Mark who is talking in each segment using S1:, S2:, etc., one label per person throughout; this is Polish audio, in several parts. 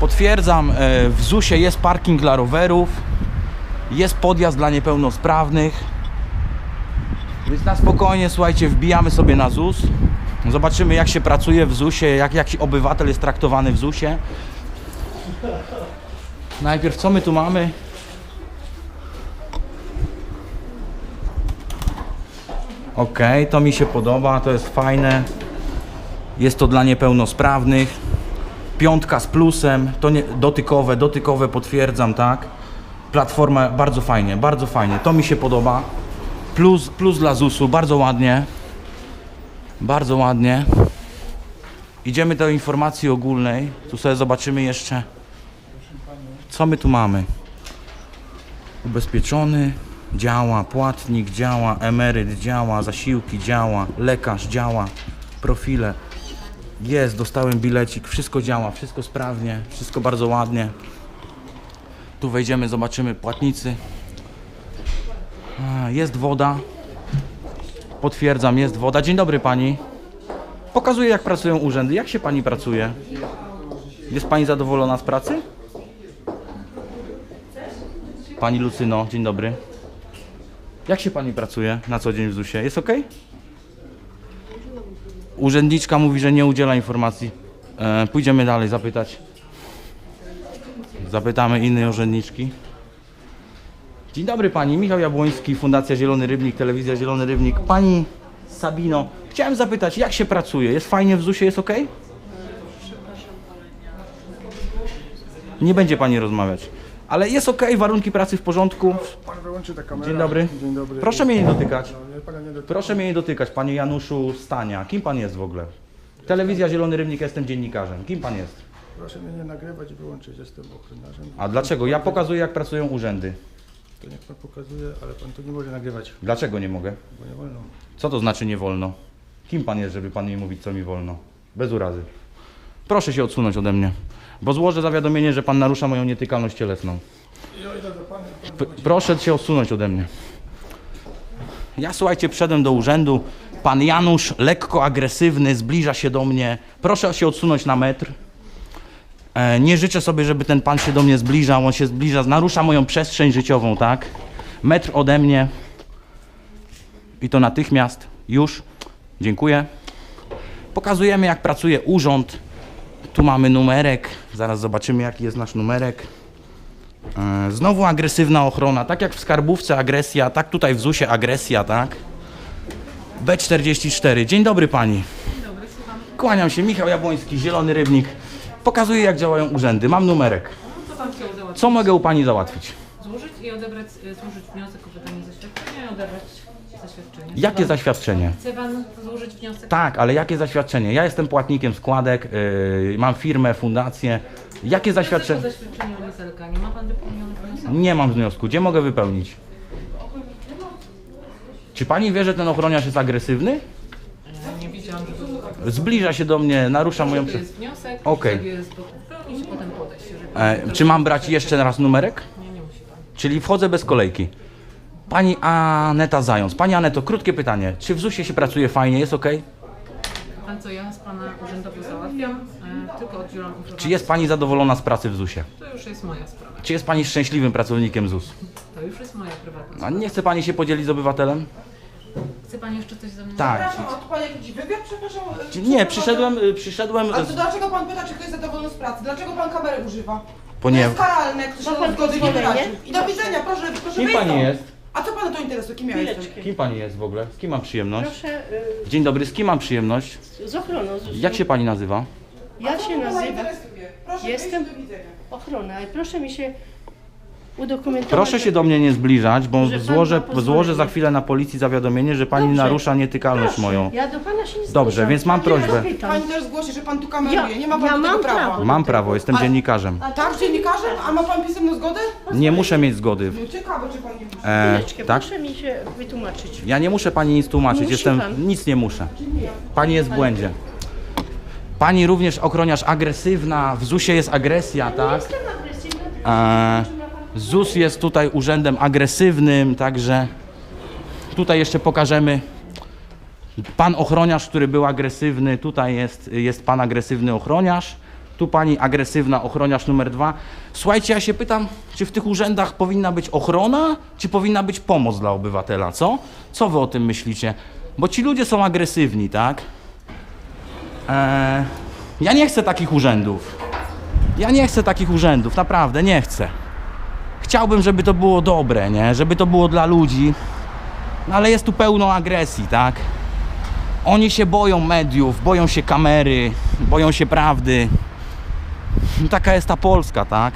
S1: Potwierdzam, e, w ZUS-ie jest parking dla rowerów, jest podjazd dla niepełnosprawnych. Więc na spokojnie, słuchajcie, wbijamy sobie na ZUS. Zobaczymy, jak się pracuje w ZUS-ie, jak, jak obywatel jest traktowany w ZUS-ie. Najpierw, co my tu mamy? Ok, to mi się podoba, to jest fajne. Jest to dla niepełnosprawnych. Piątka z plusem, to nie, dotykowe, dotykowe potwierdzam, tak? Platforma bardzo fajnie, bardzo fajnie, to mi się podoba. Plus, plus dla ZUS-u, bardzo ładnie. Bardzo ładnie. Idziemy do informacji ogólnej. Tu sobie zobaczymy jeszcze, co my tu mamy. Ubezpieczony działa, płatnik działa, emeryt działa, zasiłki działa, lekarz działa, profile. Jest, dostałem bilecik, wszystko działa, wszystko sprawnie, wszystko bardzo ładnie. Tu wejdziemy, zobaczymy płatnicy. Jest woda. Potwierdzam, jest woda. Dzień dobry pani. Pokazuję jak pracują urzędy. Jak się pani pracuje? Jest pani zadowolona z pracy? Pani Lucyno, dzień dobry. Jak się pani pracuje na co dzień w ZUS-ie? Jest ok? Urzędniczka mówi, że nie udziela informacji. E, pójdziemy dalej zapytać. Zapytamy innej urzędniczki. Dzień dobry pani, Michał Jabłoński, Fundacja Zielony Rybnik, Telewizja Zielony Rybnik. Pani Sabino, chciałem zapytać, jak się pracuje? Jest fajnie w ZUS-ie, jest ok? Nie będzie pani rozmawiać. Ale jest ok, warunki pracy w porządku.
S2: Pan wyłączy tę kamerę.
S1: Dzień dobry.
S2: Dzień dobry.
S1: Proszę mnie nie dotykać.
S2: No, nie, pana nie dotyka.
S1: Proszę mnie nie dotykać, panie Januszu Stania. Kim pan jest w ogóle? Telewizja Zielony Rybnik, jestem dziennikarzem. Kim pan jest?
S2: Proszę mnie nie nagrywać i wyłączyć. Jestem ochroniarzem.
S1: A dlaczego? Ja pokazuję, jak pracują urzędy.
S2: To niech pan pokazuje, ale pan tu nie może nagrywać,
S1: Dlaczego nie mogę?
S2: bo nie wolno.
S1: Co to znaczy nie wolno? Kim pan jest, żeby pan mi mówić, co mi wolno? Bez urazy. Proszę się odsunąć ode mnie, bo złożę zawiadomienie, że pan narusza moją nietykalność cielesną. P- proszę się odsunąć ode mnie. Ja słuchajcie, wszedłem do urzędu. Pan Janusz, lekko agresywny, zbliża się do mnie. Proszę się odsunąć na metr. E, nie życzę sobie, żeby ten pan się do mnie zbliżał. On się zbliża, narusza moją przestrzeń życiową, tak? Metr ode mnie. I to natychmiast. Już. Dziękuję. Pokazujemy, jak pracuje urząd. Tu mamy numerek. Zaraz zobaczymy, jaki jest nasz numerek. E, Znowu agresywna ochrona, tak jak w skarbówce agresja, tak tutaj w ZUS-ie agresja, tak? B44. Dzień dobry pani. Kłaniam się, Michał Jabłoński, Zielony Rybnik. Pokazuję jak działają urzędy. Mam numerek.
S3: Co pan chciał załatwić?
S1: Co mogę u pani załatwić?
S3: Złożyć i odebrać, y, złożyć wniosek o wydanie zaświadczenia i odebrać zaświadczenie.
S1: Jakie
S3: Chce pan-
S1: zaświadczenie?
S3: Chce pan złożyć wniosek?
S1: Tak, ale jakie zaświadczenie? Ja jestem płatnikiem składek, yy, mam firmę, fundację. Jakie
S3: Wniosek
S1: zaświadczenie?
S3: o zaświadczenie o ma pan wypełniony wniosek?
S1: Nie mam wniosku. Gdzie mogę wypełnić? Czy pani wie, że ten ochroniarz jest agresywny?
S3: E, Nie widziałam, że to tak.
S1: Zbliża się do mnie, narusza moją...
S3: To jest wniosek,
S1: Okej.
S3: jest wypełnić potem podejść.
S1: E, czy mam brać jeszcze raz numerek?
S3: Nie, nie musi pan.
S1: Czyli wchodzę bez kolejki. Pani Aneta Zając. Pani Aneto, krótkie pytanie. Czy w ZUS-ie się pracuje fajnie, jest ok?
S3: Pan co, ja z pana urzędowo załatwiam, e, tylko oddzielam.
S1: Czy jest Pani zadowolona z pracy w ZUS-ie?
S3: To już jest moja sprawa.
S1: Czy jest Pani szczęśliwym pracownikiem ZUS?
S3: To już jest moja prywatna
S1: A
S3: sprawa.
S1: nie chce Pani się podzielić z obywatelem?
S3: Chce pan jeszcze coś ze mną
S1: Tak.
S4: Przepraszam, a tu pan jakiś wywiad, przepraszam?
S1: Nie, przyszedłem, y, przyszedłem,
S4: A to
S1: z-
S4: dlaczego pan pyta, czy ktoś jest zadowolony z pracy? Dlaczego pan kamery używa? To
S1: ponieważ...
S4: jest karalne,
S5: Ma
S4: się
S5: pan
S4: zgody nie
S5: pozwolenie?
S4: wyraził. I do widzenia, proszę, proszę
S1: Kim
S4: wyjść
S1: Pani
S4: stąd.
S1: jest?
S4: A co pana to interesuje? Kim ja jestem?
S1: Kim Pani jest w ogóle? Z kim mam przyjemność?
S5: Proszę
S1: Dzień dobry, z kim mam przyjemność?
S5: y, z ochroną ZUS.
S1: Jak się Pani nazywa?
S5: Ja
S4: Co
S5: się
S4: pana
S5: nazywam
S4: interesuje? Proszę
S5: Jestem-
S4: wyjść do widzenia.
S5: ochrona, ale proszę mi się udokumentować.
S1: Proszę się do mnie nie zbliżać, bo
S5: Że pan
S1: złożę,
S5: ma pozwolenie.
S1: złożę za chwilę na policji zawiadomienie, że Pani
S5: Dobrze.
S1: narusza nietykalność
S5: Proszę,
S1: moją.
S5: Ja do pana się nie
S1: Dobrze,
S5: zgłaszam.
S1: więc mam
S5: Ja
S1: prośbę.
S4: Pani też zgłosi, że pan tu kameruje. Nie ma pan
S5: Ja
S4: do tego
S5: mam
S4: prawa.
S5: prawo.
S1: Mam prawo, jestem
S4: Ale-
S1: dziennikarzem.
S4: A tak, dziennikarzem? A ma pan pisemną zgodę?
S1: Nie muszę mieć zgody.
S4: No ciekawe, czy pan nie musi.
S1: E,
S5: Chwileczkę,
S1: tak?
S5: proszę mi się wytłumaczyć.
S1: Ja nie muszę pani nic tłumaczyć,
S5: Musi
S1: jestem.
S5: pan.
S1: Nic nie muszę. Pani jest w błędzie. Pani również ochroniarz agresywna, w ZUS-ie jest agresja, tak?
S5: Jestem agresywna.
S1: E, ZUS jest tutaj urzędem agresywnym, także tutaj jeszcze pokażemy. Pan ochroniarz, który był agresywny, tutaj jest, jest pan agresywny ochroniarz. Tu pani agresywna ochroniarz numer dwa. Słuchajcie, ja się pytam, czy w tych urzędach powinna być ochrona, czy powinna być pomoc dla obywatela, co? Co wy o tym myślicie? Bo ci ludzie są agresywni, tak? Eee, ja nie chcę takich urzędów. Ja nie chcę takich urzędów, naprawdę nie chcę. Chciałbym, żeby to było dobre, nie? Żeby to było dla ludzi. No ale jest tu pełno agresji, tak? Oni się boją mediów, boją się kamery, boją się prawdy. No, Taka jest ta Polska, tak?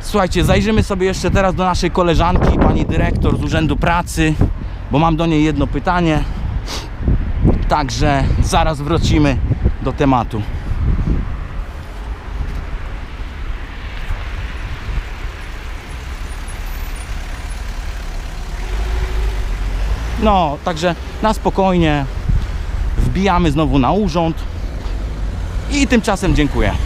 S1: Słuchajcie, zajrzymy sobie jeszcze teraz do naszej koleżanki, pani dyrektor z Urzędu Pracy, bo mam do niej jedno pytanie. Także zaraz wrócimy do tematu. No, także na spokojnie wbijamy znowu na urząd i tymczasem dziękuję.